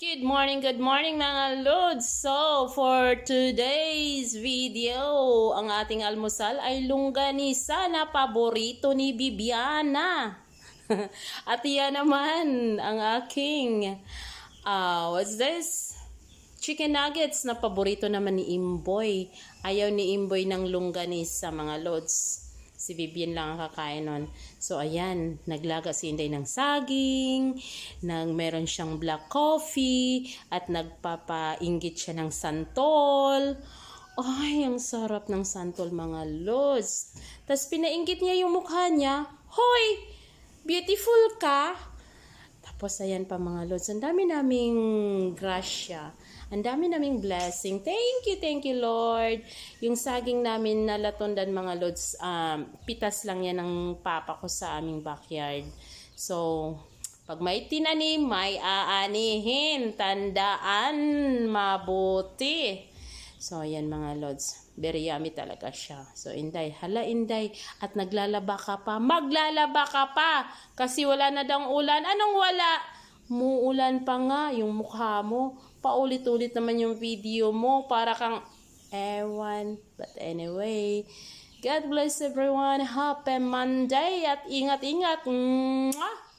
Good morning, good morning mga Lods. So, for today's video, ang ating almusal ay longganisa na paborito ni Bibiana. At yan naman ang aking, ah, what's this? Chicken nuggets na paborito naman ni Imboy. Ayaw ni Imboy ng longganisa mga Lods. Si Vivian lang ang kakain nun. So, ayan, naglaga si Inday ng saging, nang meron siyang black coffee, at nagpapainggit siya ng santol. Ay, ang sarap ng santol, mga lods. Tapos pinainggit niya yung mukha niya. Hoy! Beautiful ka! Tapos, ayan pa mga lods. Ang dami naming grasya. Ang dami naming blessing. Thank you, thank you, Lord. Yung saging namin na latondan mga lods, um, pitas lang yan ng papa ko sa aming backyard. So, pag may tinanim, may aanihin. Tandaan, mabuti. So, ayan mga lods. Very yummy talaga siya. So, Inday, hala Inday. At naglalaba ka pa. Maglalaba ka pa. Kasi wala na daw ulan. Anong wala? Muulan pa nga yung mukha mo. Paulit-ulit naman yung video mo. Para kang ewan. But anyway, God bless everyone. Happy Monday. At ingat-ingat. Mwah!